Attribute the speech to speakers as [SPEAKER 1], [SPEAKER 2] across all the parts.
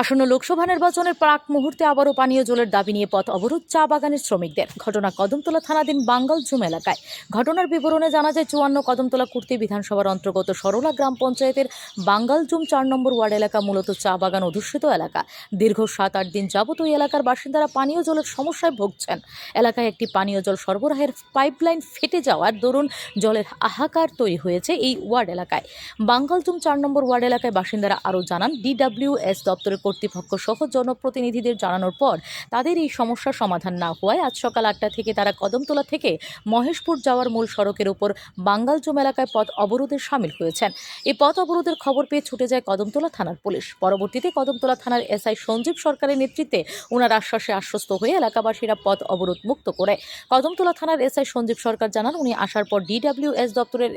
[SPEAKER 1] আসন্ন লোকসভা নির্বাচনের প্রাক মুহূর্তে আবারও পানীয় জলের দাবি নিয়ে পথ অবরোধ চা বাগানের শ্রমিকদের। ঘটনা কদমতলা থানাধীন বাঙ্গাল জুম এলাকায়। ঘটনার বিবরণে জানা যায়, চুয়ান্ন কদমতলা কুর্তি বিধানসভার অন্তর্গত সরলা গ্রাম পঞ্চায়েতের বাঙ্গাল জুম চার নম্বর ওয়ার্ড এলাকা মূলত চা বাগান অধ্যুষিত এলাকা। দীর্ঘ সাত আট দিন যাবত ওই এলাকার বাসিন্দারা পানীয় জলের সমস্যায় ভুগছেন। এলাকায় একটি পানীয় জল সরবরাহের পাইপলাইন ফেটে যাওয়ার দরুন জলের হাহাকার তৈরি হয়েছে এই ওয়ার্ড এলাকায়। বাঙ্গালতুম চার নম্বর ওয়ার্ড এলাকায় বাসিন্দারা আরও জানান, ডিডাব্লিউএস দপ্তরের কর্তৃপক্ষ সহ জনপ্রতিনিধিদের জানানোর পর তাদের এই সমস্যার সমাধান না হওয়ায় আজ সকাল আটটা থেকে তারা কদমতলা থেকে মহেশপুর যাওয়ার মূল সড়কের উপর বাঙ্গালজুম এলাকায় পথ অবরোধের সামিল হয়েছেন। এই পথ অবরোধের খবর পেয়ে ছুটে যায় কদমতলা থানার পুলিশ। পরবর্তীতে কদমতলা থানার এসআই সঞ্জীব সরকারের নেতৃত্বে ওনার আশ্বাসে আশ্বস্ত হয়ে এলাকাবাসীরা পথ অবরোধ মুক্ত করে। কদমতলা থানার এসআই সঞ্জীব সরকার জানান, উনি আসার পর ডিডাব্লিউএস দপ্তরের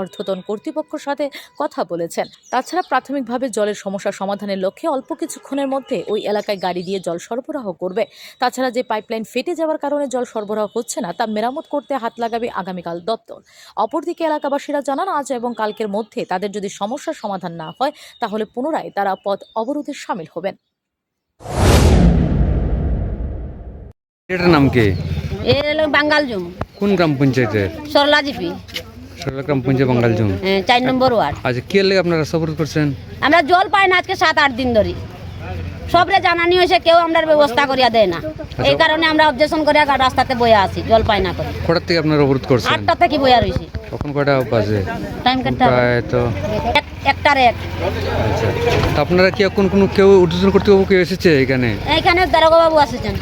[SPEAKER 1] অর্থতন কর্তৃপক্ষের সাথে কথা বলেছেন। তাছাড়া প্রাথমিকভাবে জলের সমস্যা সমাধানের লক্ষ্যে অল্প কিছুক্ষণের মধ্যে ওই এলাকায় গাড়ি দিয়ে জল সরবরাহ করবে। তাছাড়া যে পাইপলাইন ফেটে যাওয়ার কারণে জল সরবরাহ হচ্ছে না তা মেরামত করতে হাত লাগাবে আগামীকাল দপ্তর। অপরদিকে এলাকাবাসীরা জানান আজ এবং কালকের মধ্যে তাদের যদি সমস্যার সমাধান না হয় তাহলে পুনরায় তারা পথ অবরোধে সামিল হবেন।
[SPEAKER 2] এটার নাম কি?
[SPEAKER 3] এ হলো বাঙ্গাল জুম
[SPEAKER 2] কোন গ্রাম পঞ্চায়েতের?
[SPEAKER 3] সরলা
[SPEAKER 2] গ্রাম পঞ্চায়েত বাঙ্গাল জুম।
[SPEAKER 3] হ্যাঁ, চার নম্বর ওয়ার্ড।
[SPEAKER 2] আচ্ছা কি লেগে আপনারা সবরোধ করছেন?
[SPEAKER 3] আমরা জল পাই না আজকে সাত আট দিন ধরে। সবরে জানানি হয়েছে কেউ আমরা ব্যবস্থা করিয়া দেয় না। এই কারণে আমরা অবজেকশন করিয়া রাস্তাতে বইয়া আছি জল পাই না করে।
[SPEAKER 2] কটার থেকে আপনারা অবরোধ করছেন?
[SPEAKER 3] আটটা থেকে বইয়া রয়েছি
[SPEAKER 2] তখন কয়টা বাজে?
[SPEAKER 3] টাইম
[SPEAKER 2] প্রায় তো
[SPEAKER 3] একটার এক।
[SPEAKER 2] আচ্ছা। তা আপনারা কি এখন কোনো কেউ উদ্বোধন করতে কেউ এসেছে এখানে?
[SPEAKER 3] এইখানে দারোগা বাবু আসেছেন।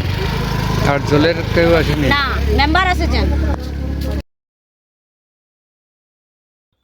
[SPEAKER 2] আর জলের কেউ আসেনি?
[SPEAKER 3] না মেম্বার আসেছেন।